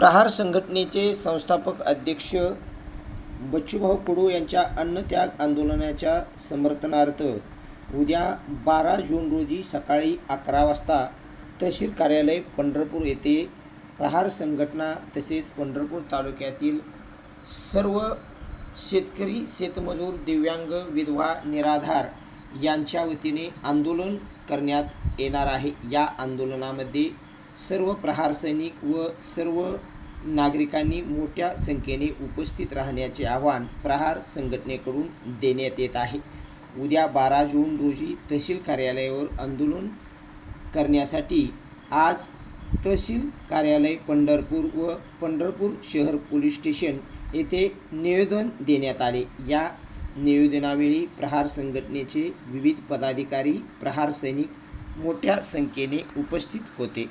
प्रहार संघटनेचे संस्थापक अध्यक्ष बच्चूभाऊ कडू यांच्या अन्नत्याग आंदोलनाच्या समर्थनार्थ उद्या बारा जून रोजी सकाळी अकरा वाजता तहसील कार्यालय पंढरपूर येथे प्रहार संघटना तसेच पंढरपूर तालुक्यातील सर्व शेतकरी शेतमजूर दिव्यांग विधवा निराधार यांच्या वतीने आंदोलन करण्यात येणार आहे. या आंदोलनामध्ये सर्व प्रहार सैनिक व सर्व नागरिकांनी मोठ्या संख्येने उपस्थित राहण्याचे आवाहन प्रहार संघटनेकडून देण्यात येत आहे. उद्या बारा जून रोजी तहसील कार्यालयावर आंदोलन करण्यासाठी आज तहसील कार्यालय पंढरपूर व पंढरपूर शहर पोलीस स्टेशन येथे निवेदन देण्यात आले. या निवेदनावेळी प्रहार संघटनेचे विविध पदाधिकारी प्रहार सैनिक मोठ्या संख्येने उपस्थित होते.